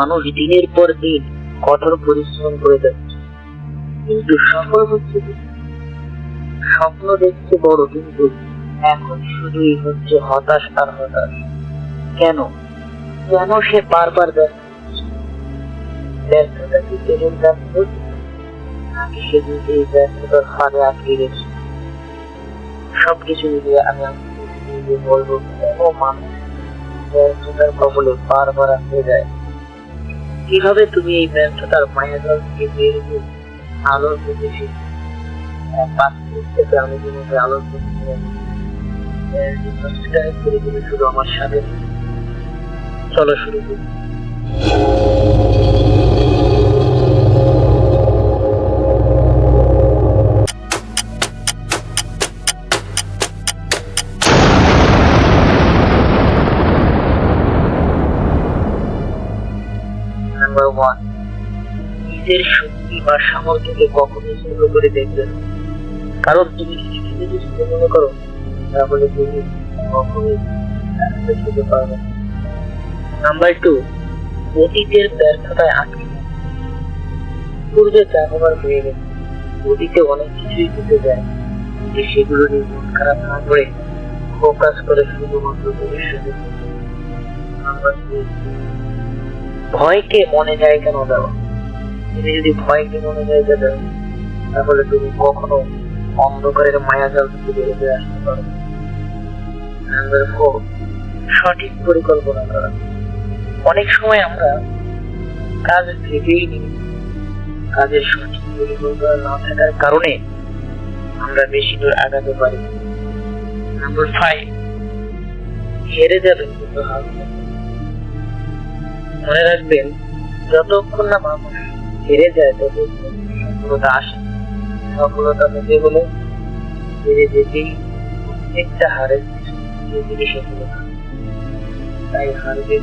মানুষ দিনের পর দিন কঠোর পরিশ্রম করে যাচ্ছে। কিন্তু সফল হচ্ছে স্বপ্ন দেখছে বড়, কিন্তু এখন শুধুই হচ্ছে হতাশ আর হতাশ। কেন? কেন সে বারবার ব্যর্থ ব্যর্থতা কি নিজেই ব্যর্থতার সবকিছু আমি বলব? মানুষ ব্যর্থতার কবলে বারবার আটকে যায়? কীভাবে তুমি এই ব্যর্থতার মায়াজাল থেকে বের হয়ে আলোর প্রতি থেকে আমি জীবনে আলোর প্রতি করে শুধু আমার সাথে? চলো শুরু করি। নাম্বার ওয়ান নিজের শক্তি বা সামর্থ্যকে কখনোই ছোট করে দেখবেন না। কারণ তুমি যদি নিজেকে ছোট মনে করো, তাহলে তুমি কখনোই হতে পারবে নাম্বার টু অতীতের ব্যর্থতায় আটকে পূর্বে যা হয়ে গেছে অতীতে অনেক কিছুই ঘটে যায়। যে সেগুলো নিয়ে মন খারাপ না করে ফোকাস করে শুধুমাত্র ভবিষ্যতে। নাম্বার থ্রি ভয়কে মনে জায়গা না দেওয়া তুমি যদি ভয়কে মনে জায়গা দাও তাহলে তুমি কখনো অন্ধকারের মায়াজাল থেকে বেরোতে আসতে পারো নাম্বার সঠিক পরিকল্পনা করা। অনেক সময় আমরা কাজ ভেবেই নিই, কাজের সঠিক পরিকল্পনা না থাকার কারণে আমরা বেশি দূর আগাতে পারি নাম্বার ফাইভ হেরে যাবেন কিন্তু না। মনে রাখবেন, যতক্ষণ না মানুষ হেরে যায়, ততক্ষণ সফলতা আসে সফলতা পেতে হলে হেরে যেতেই প্রত্যেকটা হারের পিছনে সফলতা। তাই হারবে